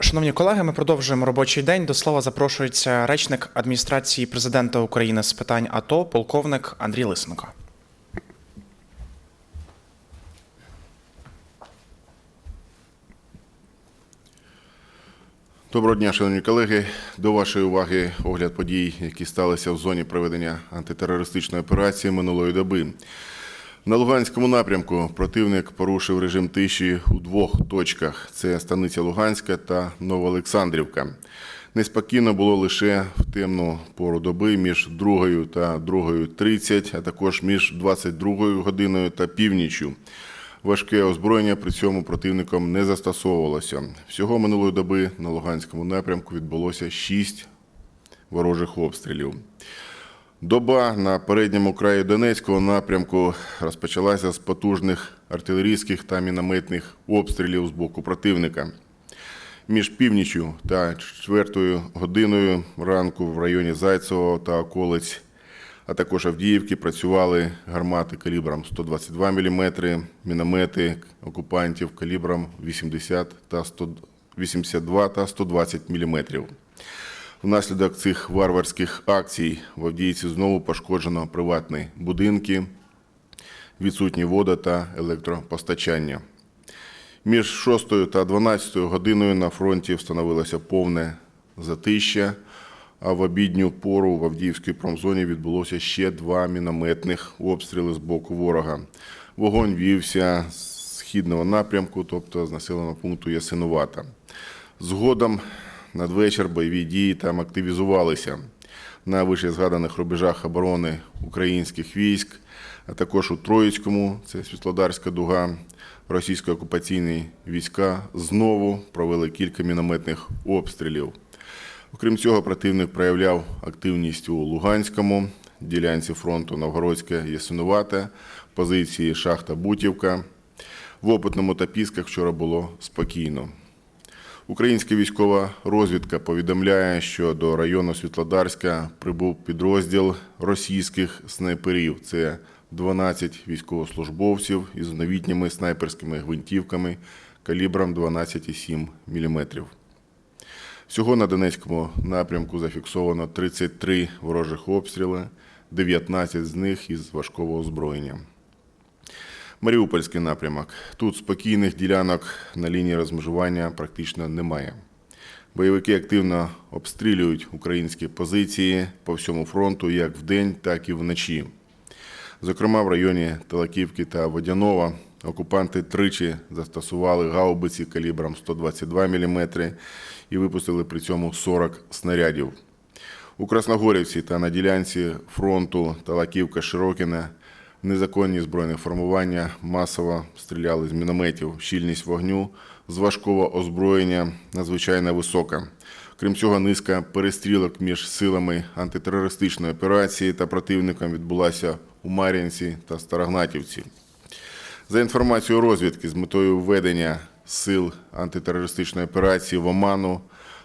Шановні колеги, ми продовжуємо робочий день. До слова запрошується речник адміністрації президента України з питань АТО, полковник Андрій Лисенко. Доброго дня, шановні колеги. До вашої уваги огляд подій, які сталися в зоні проведення антитерористичної операції минулої доби. На Луганському напрямку противник порушив режим тиші у двох точках: це станиця Луганська та Новоолександрівка. Неспокійно було лише в темну пору доби між 2 та 2.30, а також між 22 годиною та північю. Важке озброєння при цьому противником не застосовувалося. Всього минулої доби на Луганському напрямку відбулося 6 ворожих обстрілів. Доба на передньому краї Донецького напрямку розпочалася з потужних артилерійських та мінометних обстрілів з боку противника. Між північю та четвертою годиною ранку в районі Зайцевого та околиць, а також Авдіївки, працювали гармати калібром 122 мм, міномети окупантів калібром 80 та 100 82 та 120 мм. Внаслідок цих варварських акцій в Авдіївці знову пошкоджено приватні будинки, відсутні вода та електропостачання. Між 6 та 12 годиною на фронті встановилося повне затища, а в обідню пору в Авдіївській промзоні відбулося ще два мінометних обстріли з боку ворога. Вогонь вівся з східного напрямку, тобто з населеного пункту Ясинувата. Згодом надвечір бойові дії там активізувалися на вище згаданих рубежах оборони українських військ, а також у Троїцькому, це Світлодарська дуга, російсько-окупаційні війська знову провели кілька мінометних обстрілів. Окрім цього, противник проявляв активність у Луганському, ділянці фронту Новгородське Ясинувате, позиції Шахта Бутівка. В Опитному та Пісках вчора було спокійно. Українська військова розвідка повідомляє, що до району Світлодарська прибув підрозділ російських снайперів. Це 12 військовослужбовців із новітніми снайперськими гвинтівками калібром 12,7 мм. Всього на Донецькому напрямку зафіксовано 33 ворожих обстріли, 19 з них із важкого озброєння. Маріупольський напрямок. Тут спокійних ділянок на лінії розмежування практично немає. Бойовики активно обстрілюють українські позиції по всьому фронту як вдень, так і вночі. Зокрема, в районі Талаківки та Водянова окупанти тричі застосували гаубиці калібром 122 мм і випустили при цьому 40 снарядів. У Красногорівці та на ділянці фронту Талаківка-Широкіне незаконні збройні формування масово стріляли з мінометів. Щільність вогню з важкого озброєння надзвичайно висока. Крім цього, низка перестрілок між силами антитерористичної операції та противником відбулася у Мар'їнці та Старогнатівці. За інформацією розвідки, з метою введення сил антитерористичної операції в Оману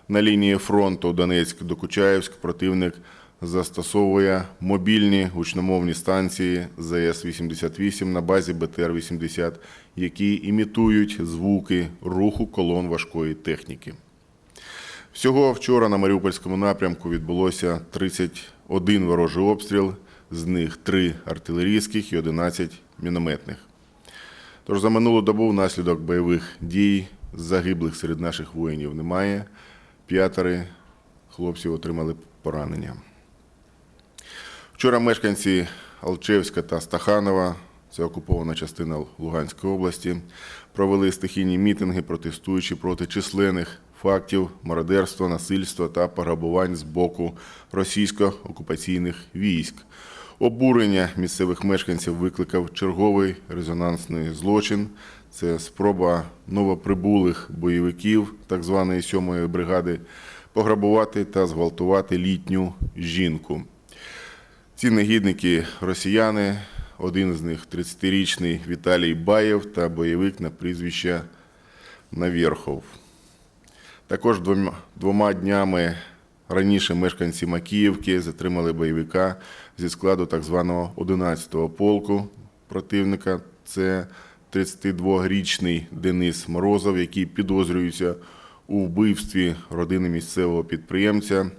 на лінії фронту Донецьк до Кучаївськ противник застосовує мобільні гучномовні станції ЗС-88 на базі БТР-80, які імітують звуки руху колон важкої техніки. Всього вчора на Маріупольському напрямку відбулося 31 ворожий обстріл, з них 3 артилерійських і 11 мінометних. Тож за минулу добу внаслідок бойових дій загиблих серед наших воїнів немає. П'ятери хлопців отримали поранення. Вчора мешканці Алчевська та Стаханова, це окупована частина Луганської області, провели стихійні мітинги, протестуючи проти численних фактів мародерства, насильства та пограбувань з боку російсько-окупаційних військ. Обурення місцевих мешканців викликав черговий резонансний злочин. Це спроба новоприбулих бойовиків так званої сьомої бригади пограбувати та зґвалтувати літню жінку. Ці негідники росіяни, один з них 30-річний Віталій Баєв та бойовик на прізвище Навєрхов. Також двома, днями раніше мешканці Макіївки затримали бойовика зі складу так званого 11-го полку противника. Це 32-річний Денис Морозов, який підозрюється у вбивстві родини місцевого підприємця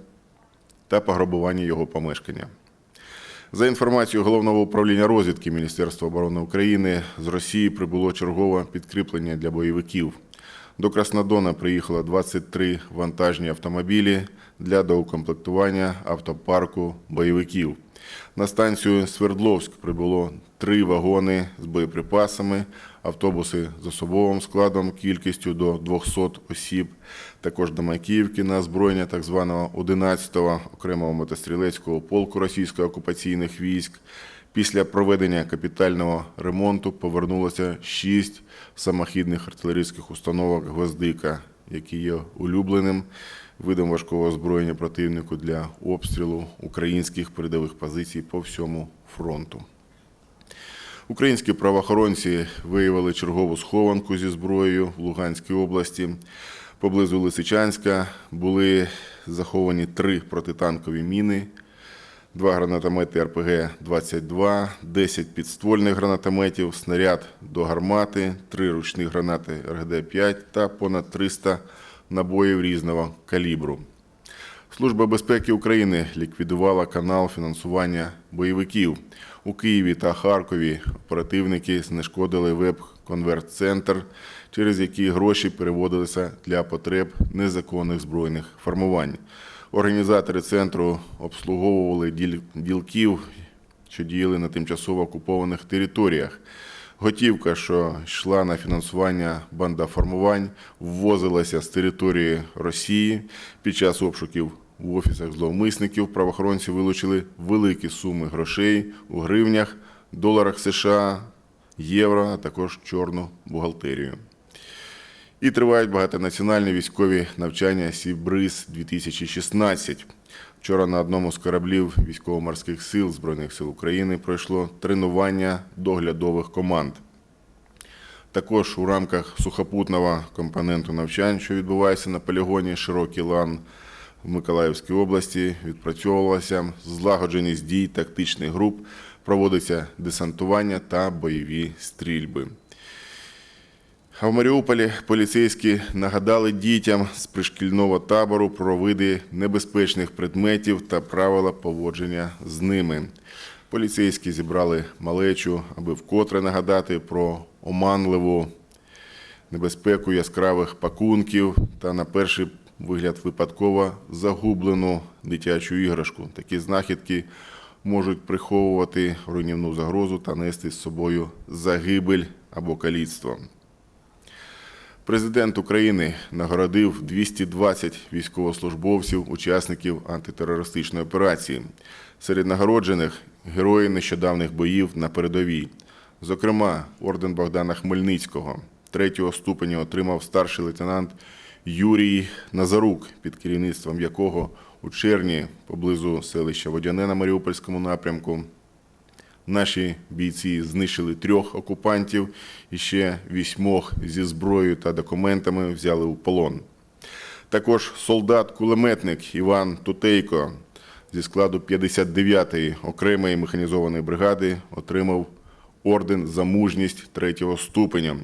та пограбуванні його помешкання. За інформацією головного управління розвідки Міністерства оборони України, з Росії прибуло чергове підкріплення для бойовиків. До Краснодона приїхало 23 вантажні автомобілі для доукомплектування автопарку бойовиків. На станцію Свердловськ прибуло три вагони з боєприпасами, автобуси з особовим складом кількістю до 200 осіб. Також до Макіївки на озброєння так званого 11-го окремого мотострілецького полку російських окупаційних військ. Після проведення капітального ремонту повернулося шість самохідних артилерійських установок «Гвоздика», які є улюбленим видом важкого озброєння противнику для обстрілу українських передових позицій по всьому фронту. Українські правоохоронці виявили чергову схованку зі зброєю в Луганській області. Поблизу Лисичанська були заховані три протитанкові міни, два гранатомети РПГ-22, 10 підствольних гранатометів, снаряд до гармати, три ручні гранати РГД-5 та понад 300 набоїв різного калібру. Служба безпеки України ліквідувала канал фінансування бойовиків. У Києві та Харкові оперативники знешкодили веб-конверт-центр, через який гроші переводилися для потреб незаконних збройних формувань. Організатори центру обслуговували ділків, що діяли на тимчасово окупованих територіях. Готівка, що йшла на фінансування бандаформувань, ввозилася з території Росії. Під час обшуків в офісах зловмисників правоохоронці вилучили великі суми грошей у гривнях, доларах США, євро, а також чорну бухгалтерію. І тривають багатонаціональні військові навчання Сібриз 2016. Вчора на одному з кораблів військово-морських сил Збройних сил України пройшло тренування доглядових команд. Також у рамках сухопутного компоненту навчань, що відбувається на полігоні Широкий лан в Миколаївській області, відпрацьовувалася злагодженість дій тактичних груп, проводиться десантування та бойові стрільби. А в Маріуполі поліцейські нагадали дітям з пришкільного табору про види небезпечних предметів та правила поводження з ними. Поліцейські зібрали малечу, аби вкотре нагадати про оманливу небезпеку яскравих пакунків та на перший вигляд випадково загублену дитячу іграшку. Такі знахідки можуть приховувати руйнівну загрозу та нести з собою загибель або каліцтво. Президент України нагородив 220 військовослужбовців, учасників антитерористичної операції. Серед нагороджених герої нещодавних боїв на передовій. Зокрема, орден Богдана Хмельницького третього ступеня отримав старший лейтенант Юрій Назарук, під керівництвом якого у червні поблизу селища Водяне на Маріупольському напрямку Наші бійці знищили трьох окупантів і ще вісьмох зі зброєю та документами взяли у полон. Також солдат-кулеметник Іван Тутейко зі складу 59-ї окремої механізованої бригади отримав орден за мужність третього ступеня.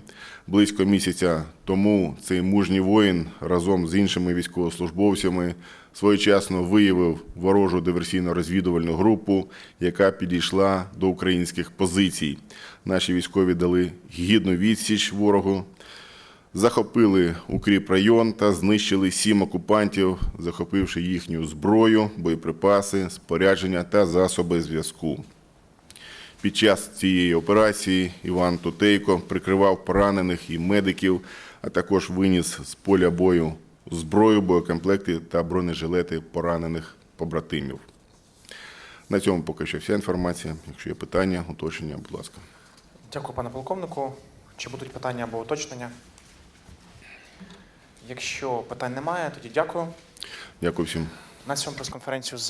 Близько місяця тому цей мужній воїн разом з іншими військовослужбовцями своєчасно виявив ворожу диверсійно-розвідувальну групу, яка підійшла до українських позицій. Наші військові дали гідну відсіч ворогу, захопили укріп район та знищили сім окупантів, захопивши їхню зброю, боєприпаси, спорядження та засоби зв'язку. Під час цієї операції Іван Тутейко прикривав поранених і медиків, а також виніс з поля бою зброю, боєкомплекти та бронежилети поранених побратимів. На цьому поки що вся інформація. Якщо є питання, уточнення, будь ласка. Дякую, пане полковнику. Чи будуть питання або уточнення? Якщо питань немає, тоді дякую. Дякую всім. На цьому прес-конференцію